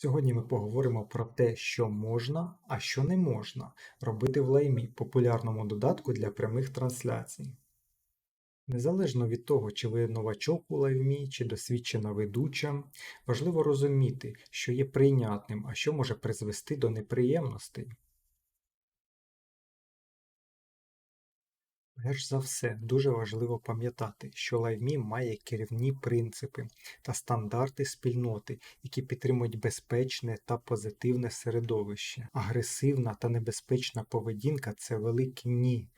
Сьогодні ми поговоримо про те, що можна, а що не можна робити в лаймі, популярному додатку для прямих трансляцій. Незалежно від того, чи ви новачок у лаймі, чи досвідчена ведуча, важливо розуміти, що є прийнятним, а що може призвести до неприємностей. Перш за все, дуже важливо пам'ятати, що LiveMe має керівні принципи та стандарти спільноти, які підтримують безпечне та позитивне середовище. Агресивна та небезпечна поведінка це велике ні.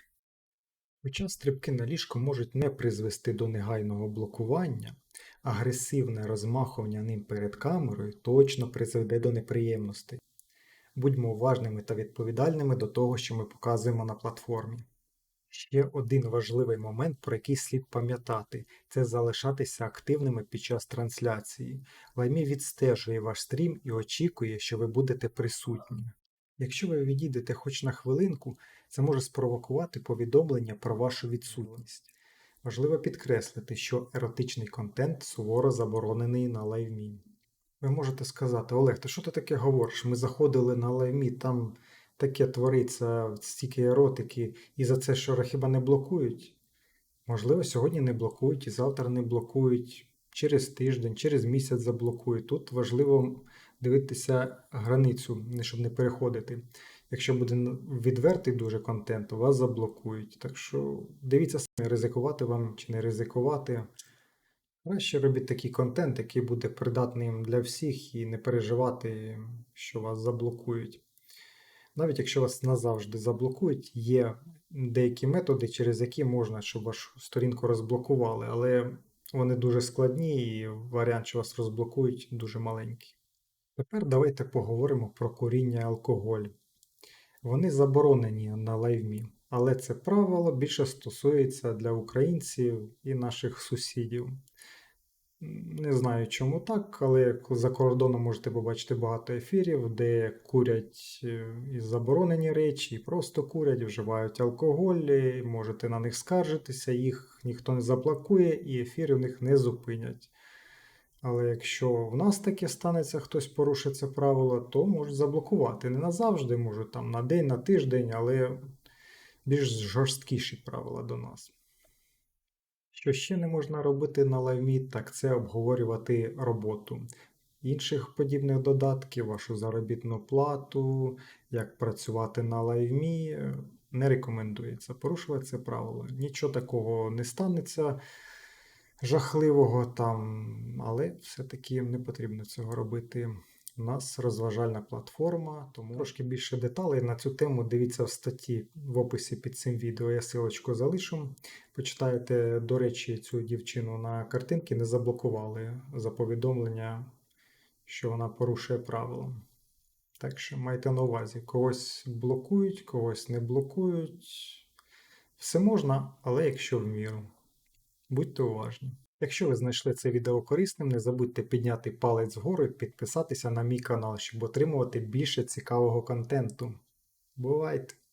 Хоча стрибки на ліжко можуть не призвести до негайного блокування, агресивне розмахування ним перед камерою точно призведе до неприємностей. Будьмо уважними та відповідальними до того, що ми показуємо на платформі. Ще один важливий момент, про який слід пам'ятати, це залишатися активними під час трансляції. Лаймі відстежує ваш стрім і очікує, що ви будете присутні. Якщо ви відійдете хоч на хвилинку, це може спровокувати повідомлення про вашу відсутність. Важливо підкреслити, що еротичний контент суворо заборонений на лайвмі. Ви можете сказати, Олег, ти що ти таке говориш? Ми заходили на лаймі, там таке твориться, стільки еротики, і за це що хіба не блокують? Можливо, сьогодні не блокують, і завтра не блокують, через тиждень, через місяць заблокують. Тут важливо дивитися границю, щоб не переходити. Якщо буде відвертий дуже контент, вас заблокують. Так що дивіться самі, ризикувати вам чи не ризикувати. Краще робіть такий контент, який буде придатним для всіх, і не переживати, що вас заблокують. Навіть якщо вас назавжди заблокують, є деякі методи, через які можна, щоб вашу сторінку розблокували, але вони дуже складні і варіант, що вас розблокують, дуже маленький. Тепер давайте поговоримо про куріння і алкоголь. Вони заборонені на лайвмі, але це правило більше стосується для українців і наших сусідів. Не знаю, чому так, але за кордоном можете побачити багато ефірів, де курять е, і заборонені речі, і просто курять, вживають алкоголь, можете на них скаржитися, їх ніхто не заплакує, і ефіри в них не зупинять. Але якщо в нас таке станеться, хтось порушить це правило, то можуть заблокувати. Не назавжди, можуть там на день, на тиждень, але більш жорсткіші правила до нас. Що ще не можна робити на лаймі, так це обговорювати роботу інших подібних додатків, вашу заробітну плату, як працювати на лаймі. Не рекомендується порушувати це правило. Нічого такого не станеться жахливого там, але все-таки не потрібно цього робити. У нас розважальна платформа, тому трошки більше деталей на цю тему дивіться в статті в описі під цим відео. Я силочку залишу. Почитайте, до речі, цю дівчину на картинки не заблокували за повідомлення, що вона порушує правила. Так що майте на увазі, когось блокують, когось не блокують. Все можна, але якщо в міру. Будьте уважні. Якщо ви знайшли це відео корисним, не забудьте підняти палець вгору і підписатися на мій канал, щоб отримувати більше цікавого контенту. Бувайте!